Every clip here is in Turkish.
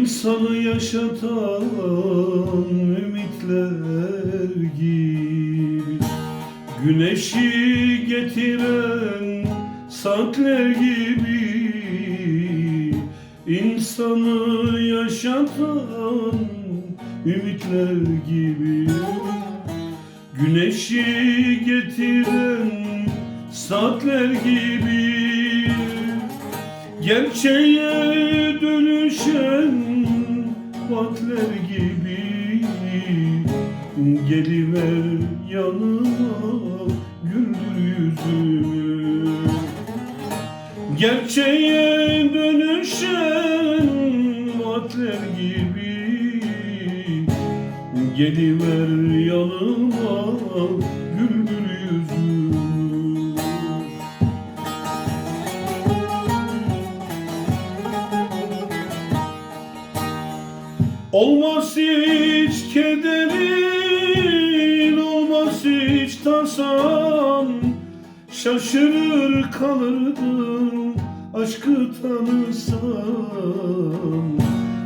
İnsanı yaşatan ümitler gibi. Güneşi getiren saatler gibi. İnsanı yaşatan ümitler gibi. Güneşi getiren saatler gibi Gerçeğe dönüşen vaatler gibi Geliver yanıma güldür yüzümü. Gerçeğe dönüşen vaatler gibi Geliver yanıma güldür Olmaz hiç kederin, olmaz hiç tasan Şaşırır kalırdım aşkı tanısam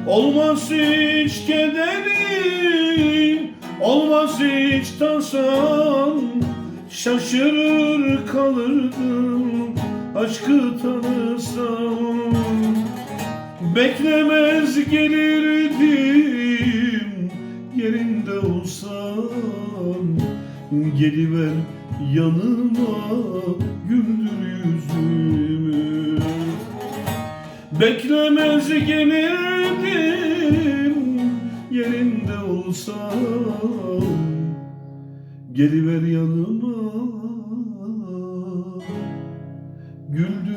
Olmaz hiç kederin, olmaz hiç tasan Şaşırır kalırdım aşkı tanısam Beklemez gelirdim Geliver yanıma güldür yüzümü. Beklemez gelirdim yerinde olsam. Geliver yanıma güldür